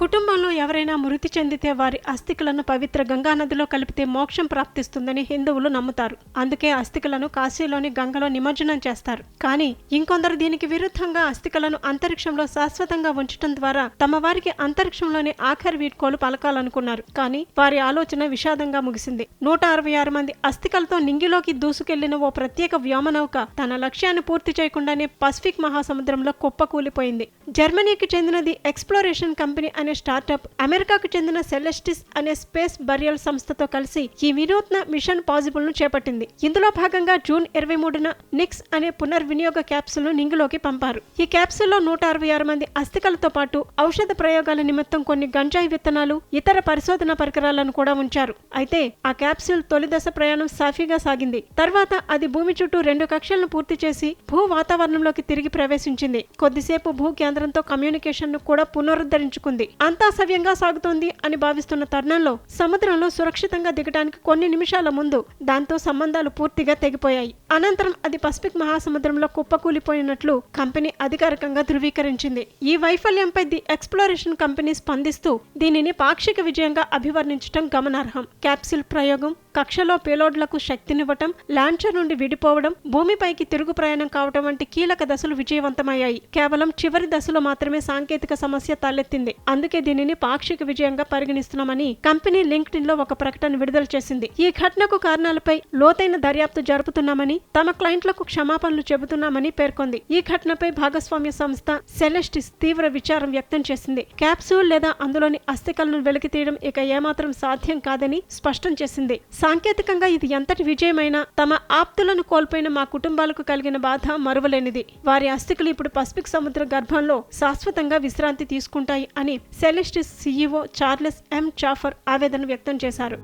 కుటుంబంలో ఎవరైనా మృతి చెందితే వారి అస్థికలను పవిత్ర గంగా నదిలో కలిపితే మోక్షం ప్రాప్తిస్తుందని హిందువులు నమ్ముతారు. అందుకే అస్థికలను కాశీలోని గంగలో నిమజ్జనం చేస్తారు. కానీ ఇంకొందరు దీనికి విరుద్ధంగా అస్థికలను అంతరిక్షంలో శాశ్వతంగా ఉంచడం ద్వారా తమ వారికి అంతరిక్షంలోని ఆఖరి వీడ్కోలు పలకాలనుకున్నారు. కానీ వారి ఆలోచన విషాదంగా ముగిసింది. నూట అరవై ఆరు మంది అస్థికలతో నింగిలోకి దూసుకెళ్ళిన ఓ ప్రత్యేక వ్యోమనౌక తన లక్ష్యాన్ని పూర్తి చేయకుండానే పసిఫిక్ మహాసముద్రంలో కుప్పకూలిపోయింది. జర్మనీకి చెందినది ఎక్స్ప్లోరేషన్ కంపెనీ అని స్టార్టప్ అమెరికాకు చెందిన సెలెస్టిస్ అనే స్పేస్ బరియల్ సంస్థతో కలిసి ఈ వినూత్న మిషన్ పాజిబుల్ను చేపట్టింది. ఇందులో భాగంగా జూన్ ఇరవై మూడున నిక్స్ అనే పునర్వినియోగ క్యాప్సుల్ను నింగిలోకి పంపారు. ఈ క్యాప్సుల్లో నూట అరవై ఆరు మంది అస్థికలతో పాటు ఔషధ ప్రయోగాల నిమిత్తం కొన్ని గంజాయి విత్తనాలు ఇతర పరిశోధన పరికరాలను కూడా ఉంచారు. అయితే ఆ క్యాప్సూల్ తొలి దశ ప్రయాణం సాఫీగా సాగింది. తర్వాత అది భూమి చుట్టూ రెండు కక్షలను పూర్తి చేసి భూ వాతావరణంలోకి తిరిగి ప్రవేశించింది. కొద్దిసేపు భూ కేంద్రంతో కమ్యూనికేషన్ను కూడా పునరుద్ధరించుకుంది. అంతా సవ్యంగా సాగుతోంది అని భావిస్తున్న తరుణంలో సముద్రంలో సురక్షితంగా దిగడానికి కొన్ని నిమిషాల ముందు దాంతో సంబంధాలు పూర్తిగా తెగిపోయాయి. అనంతరం అది పసిఫిక్ మహాసముద్రంలో కుప్పకూలిపోయినట్లు కంపెనీ అధికారికంగా ధృవీకరించింది. ఈ వైఫల్యంపై ది ఎక్స్ప్లోరేషన్ కంపెనీ స్పందిస్తూ దీనిని పాక్షిక విజయంగా అభివర్ణించడం గమనార్హం. క్యాప్సిల్ ప్రయోగం కక్షలో పేలోడ్లకు శక్తినివ్వటం లాంచర్ నుండి విడిపోవడం భూమిపైకి తిరుగు ప్రయాణం కావటం వంటి కీలక దశలు విజయవంతమయ్యాయి. కేవలం చివరి దశలో మాత్రమే సాంకేతిక సమస్య తలెత్తింది. అందుకే దీనిని పాక్షిక విజయంగా పరిగణిస్తున్నామని కంపెనీ లింక్డ్ఇన్లో ఒక ప్రకటన విడుదల చేసింది. ఈ ఘటనకు కారణాలపై లోతైన దర్యాప్తు జరుపుతున్నామని తమ క్లయింట్లకు క్షమాపణలు చెబుతున్నామని పేర్కొంది. ఈ ఘటనపై భాగస్వామ్య సంస్థ సెలెస్టిస్ తీవ్ర విచారం వ్యక్తం చేసింది. క్యాప్సూల్ లేదా అందులోని అస్థికలను వెలికి తీయడం ఇక ఏమాత్రం సాధ్యం కాదని స్పష్టం చేసింది. సాంకేతికంగా ఇది ఎంతటి విజయమైనా తమ ఆప్తులను కోల్పోయిన మా కుటుంబాలకు కలిగిన బాధ మరువలేనిది. వారి అస్థికలు ఇప్పుడు పసిఫిక్ సముద్ర గర్భంలో శాశ్వతంగా విశ్రాంతి తీసుకుంటాయి అని సెలెస్టిస్ సీఈఓ చార్లెస్ ఎం చాఫర్ ఆవేదన వ్యక్తం చేశారు.